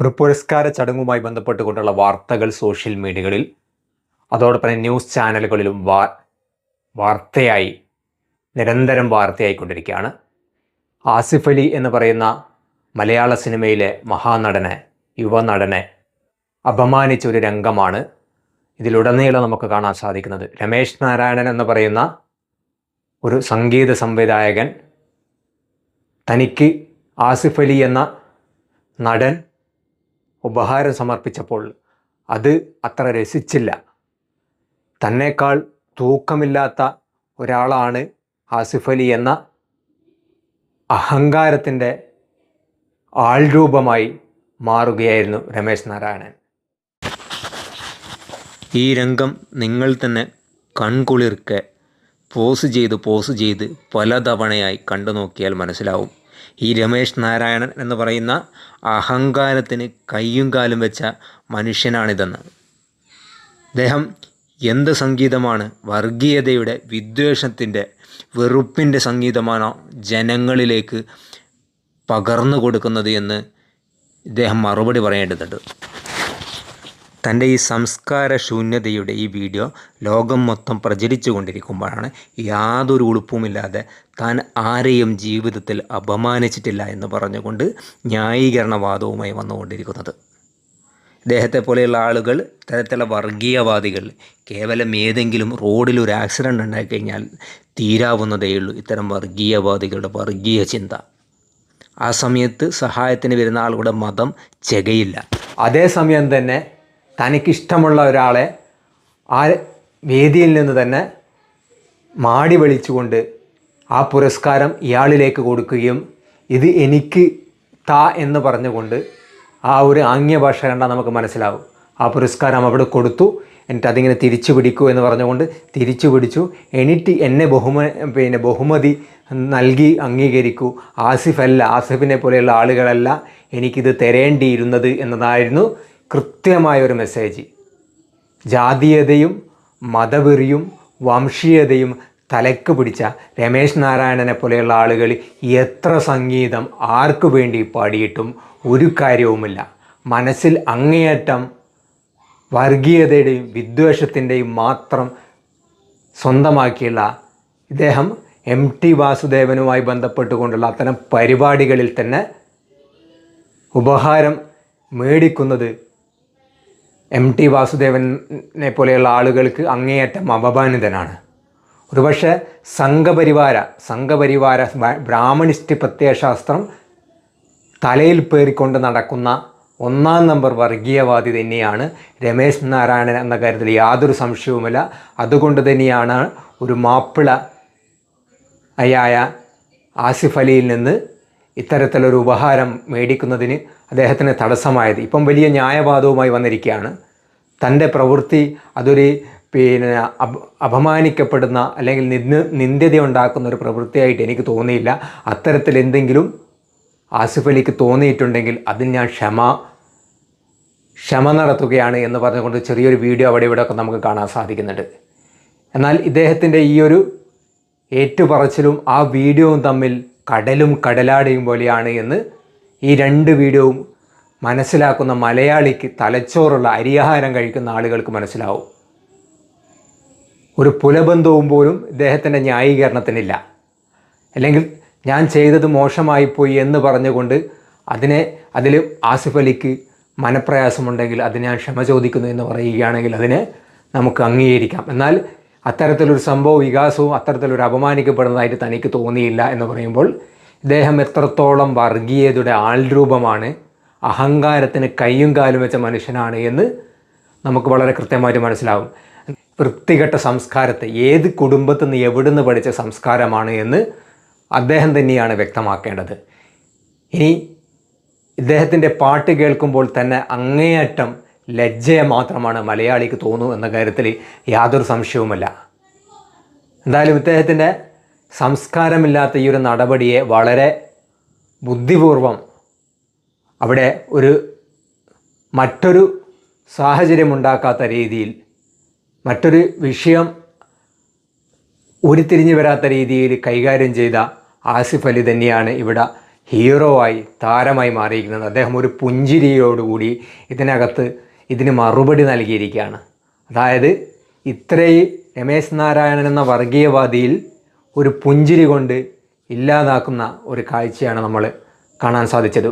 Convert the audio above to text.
ഒരു പുരസ്കാര ചടങ്ങുമായി ബന്ധപ്പെട്ടുകൊണ്ടുള്ള വാർത്തകൾ സോഷ്യൽ മീഡിയകളിൽ അതോടൊപ്പം തന്നെ ന്യൂസ് ചാനലുകളിലും വാ വാർത്തയായി നിരന്തരം വാർത്തയായിക്കൊണ്ടിരിക്കുകയാണ്. ആസിഫ് അലി എന്ന് പറയുന്ന മലയാള സിനിമയിലെ മഹാനടനെ യുവനടനെ അപമാനിച്ച ഒരു രംഗമാണ് ഇതിലുടനീളം നമുക്ക് കാണാൻ സാധിക്കുന്നത്. രമേശ് നാരായണൻ എന്ന് പറയുന്ന ഒരു സംഗീത സംവിധായകൻ തനിക്ക് ആസിഫ് അലി എന്ന നടൻ ഉപഹാരം സമർപ്പിച്ചപ്പോൾ അത് അത്ര രസിച്ചില്ല. തന്നേക്കാൾ തൂക്കമില്ലാത്ത ഒരാളാണ് ആസിഫ് അലി എന്ന അഹങ്കാരത്തിന്റെ ആൾരൂപമായി മാറുകയായിരുന്നു രമേശ് നാരായണൻ. ഈ രംഗം നിങ്ങൾ തന്നെ കൺകുളിർക്കെ പോസ് ചെയ്ത് പോസ് ചെയ്ത് പലതവണയായി കണ്ടു നോക്കിയാൽ മനസ്സിലാവും. ഈ രമേശ് നാരായണൻ എന്ന് പറയുന്ന അഹങ്കാരത്തിന് കയ്യും കാലും വെച്ച മനുഷ്യനാണിതെന്ന്. അദ്ദേഹം എന്ത് സംഗീതമാണ് വർഗീയതയുടെ വിദ്വേഷത്തിന്റെ വെറുപ്പിന്റെ സംഗീതമാണോ ജനങ്ങളിലേക്ക് പകർന്നു കൊടുക്കുന്നത് എന്ന് ഇദ്ദേഹം മറുപടി പറയേണ്ടതുണ്ട്. തന്റെ ഈ സംസ്കാര ശൂന്യതയുടെ ഈ വീഡിയോ ലോകം മൊത്തം പ്രചരിച്ചു കൊണ്ടിരിക്കുമ്പോഴാണ് യാതൊരു ഉളുപ്പുമില്ലാതെ താൻ ആരെയും ജീവിതത്തിൽ അപമാനിച്ചിട്ടില്ല എന്ന് പറഞ്ഞുകൊണ്ട് ന്യായീകരണവാദവുമായി വന്നുകൊണ്ടിരിക്കുന്നത്. ഇദ്ദേഹത്തെ പോലെയുള്ള ആളുകൾ ഇത്തരത്തിലുള്ള വർഗീയവാദികൾ കേവലം ഏതെങ്കിലും റോഡിൽ ഒരു ആക്സിഡന്റ് ഉണ്ടായിക്കഴിഞ്ഞാൽ തീരാവുന്നതേയുള്ളൂ. ഇത്തരം വർഗീയവാദികളുടെ വർഗീയ ചിന്ത. ആ സമയത്ത് സഹായത്തിന് വരുന്ന ആളുകളുടെ മതം ചെകയില്ല. അതേസമയം തന്നെ തനിക്കിഷ്ടമുള്ള ഒരാളെ ആ വേദിയിൽ നിന്ന് തന്നെ മാടി വിളിച്ചുകൊണ്ട് ആ പുരസ്കാരം ഇയാളിലേക്ക് കൊടുക്കുകയും ഇത് എനിക്ക് താ എന്ന് പറഞ്ഞുകൊണ്ട് ആ ഒരു ആംഗ്യഭാഷ കണ്ടാൽ നമുക്ക് മനസ്സിലാവും. ആ പുരസ്കാരം അവിടെ കൊടുത്തു എന്നിട്ട് അതിങ്ങനെ തിരിച്ചു പിടിക്കൂ എന്ന് പറഞ്ഞുകൊണ്ട് തിരിച്ചു പിടിച്ചു. എന്നിട്ട് എന്നെ ബഹുമ പിന്നെ ബഹുമതി നൽകി അംഗീകരിക്കൂ. ആസിഫല്ല ആസിഫിനെ പോലെയുള്ള ആളുകളല്ല എനിക്കിത് തരേണ്ടിയിരുന്നത് എന്നതായിരുന്നു കൃത്യമായ ഒരു മെസ്സേജ് ജാതീയതയും മതവെറിയും വംശീയതയും തലക്ക് പിടിച്ച രമേശ് നാരായണനെ പോലെയുള്ള ആളുകൾ എത്ര സംഗീതം ആർക്കു വേണ്ടി പാടിയിട്ടും ഒരു കാര്യവുമില്ല. മനസ്സിൽ അങ്ങേയറ്റം വർഗീയതയുടെയും വിദ്വേഷത്തിന്റെയും മാത്രം സ്വന്തമാക്കിയുള്ള ഇദ്ദേഹം എം ടി വാസുദേവനുമായി ബന്ധപ്പെട്ടുകൊണ്ടുള്ള അത്തരം പരിപാടികളിൽ തന്നെ ഉപഹാരം മേടിക്കുന്നത് എം ടി വാസുദേവനെ പോലെയുള്ള ആളുകൾക്ക് അങ്ങേയറ്റം അപമാനിതനാണ്. ഒരുപക്ഷെ സംഘപരിവാര സംഘപരിവാര ബ്രാഹ്മണിസ്റ്റ് പ്രത്യയശാസ്ത്രം തലയിൽ പേറിക്കൊണ്ട് നടക്കുന്ന ഒന്നാം നമ്പർ വർഗീയവാദി തന്നെയാണ് രമേശ് നാരായണൻ എന്ന കാര്യത്തിൽ യാതൊരു സംശയവുമില്ല. അതുകൊണ്ട് തന്നെയാണ് ഒരു മാപ്പിള അയായ ആസിഫ് അലിയിൽ നിന്ന് ഇത്തരത്തിലൊരു ഉപഹാരം മേടിക്കുന്നതിന് അദ്ദേഹത്തിന് തടസ്സമായത്. ഇപ്പം വലിയ ന്യായവാദവുമായി വന്നിരിക്കുകയാണ്. തന്റെ പ്രവൃത്തി അതൊരു പിന്നെ അപ അപമാനിക്കപ്പെടുന്ന അല്ലെങ്കിൽ നിന്ദ് നിന്ദ്യത ഉണ്ടാക്കുന്ന ഒരു പ്രവൃത്തിയായിട്ട് എനിക്ക് തോന്നിയില്ല. അത്തരത്തിൽ എന്തെങ്കിലും ആസിഫ് അലിക്ക് തോന്നിയിട്ടുണ്ടെങ്കിൽ അതിന് ഞാൻ ക്ഷമ ക്ഷമ നടത്തുകയാണ് എന്ന് പറഞ്ഞുകൊണ്ട് ചെറിയൊരു വീഡിയോ അവിടെ ഇവിടെ ഒക്കെ നമുക്ക് കാണാൻ സാധിക്കുന്നുണ്ട്. എന്നാൽ ഇദ്ദേഹത്തിന്റെ ഈ ഒരു ഏറ്റുപറച്ചിലും ആ വീഡിയോവും തമ്മിൽ കടലും കടലാടയും പോലെയാണ് എന്ന് ഈ രണ്ട് വീഡിയോവും മനസ്സിലാക്കുന്ന മലയാളിക്ക് തലച്ചോറുള്ള അരിയാഹാരം കഴിക്കുന്ന ആളുകൾക്ക് മനസ്സിലാവും. ഒരു പുലബന്ധവും പോലും ഇദ്ദേഹത്തിന്റെ ന്യായീകരണത്തിനില്ല. അല്ലെങ്കിൽ ഞാൻ ചെയ്തത് മോശമായിപ്പോയി എന്ന് പറഞ്ഞുകൊണ്ട് അതിനെ അതിൽ ആസിഫ് അലിക്ക് മനപ്രയാസമുണ്ടെങ്കിൽ അത് ഞാൻ ക്ഷമ ചോദിക്കുന്നു എന്ന് പറയുകയാണെങ്കിൽ അതിനെ നമുക്ക് അംഗീകരിക്കാം. എന്നാൽ അത്തരത്തിലൊരു സംഭവ വികാസവും അത്തരത്തിലൊരു അപമാനിക്കപ്പെടുന്നതായിട്ട് തനിക്ക് തോന്നിയില്ല എന്ന് പറയുമ്പോൾ ഇദ്ദേഹം എത്രത്തോളം വർഗീയതയുടെ ആൾരൂപമാണ് അഹങ്കാരത്തിന് കയ്യും കാലും വെച്ച മനുഷ്യനാണ് എന്ന് നമുക്ക് വളരെ കൃത്യമായിട്ട് മനസ്സിലാവും. വൃത്തികെട്ട സംസ്കാരത്തെ ഏത് കുടുംബത്തിൽ നിന്ന് എവിടെ നിന്ന് പഠിച്ച സംസ്കാരമാണ് എന്ന് അദ്ദേഹം തന്നെയാണ് വ്യക്തമാക്കേണ്ടത്. ഇനി ഇദ്ദേഹത്തിന്റെ പാട്ട് കേൾക്കുമ്പോൾ തന്നെ അങ്ങേയറ്റം ലജ്ജയെ മാത്രമാണ് മലയാളിക്ക് തോന്നൂ എന്ന കാര്യത്തിൽ യാതൊരു സംശയവുമില്ല. എന്തായാലും ഇദ്ദേഹത്തിന്റെ സംസ്കാരമില്ലാത്ത ഈ ഒരു നടപടിയെ വളരെ ബുദ്ധിപൂർവം അവിടെ ഒരു മറ്റൊരു സാഹചര്യമുണ്ടാക്കാത്ത രീതിയിൽ മറ്റൊരു വിഷയം ഉരുത്തിരിഞ്ഞു വരാത്ത രീതിയിൽ കൈകാര്യം ചെയ്ത ആസിഫ് അലി തന്നെയാണ് ഇവിടെ ഹീറോ ആയി താരമായി മാറിയിരിക്കുന്നത്. അദ്ദേഹം ഒരു പുഞ്ചിരിയോടുകൂടി ഇതിനകത്ത് ഇതിന് മറുപടി നൽകിയിരിക്കുകയാണ്. അതായത് ഇത്രയും രമേശ് നാരായണൻ എന്ന വർഗീയവാദിയിൽ ഒരു പുഞ്ചിരി കൊണ്ട് ഇല്ലാതാക്കുന്ന ഒരു കാഴ്ചയാണ് നമ്മൾ കാണാൻ സാധിച്ചത്.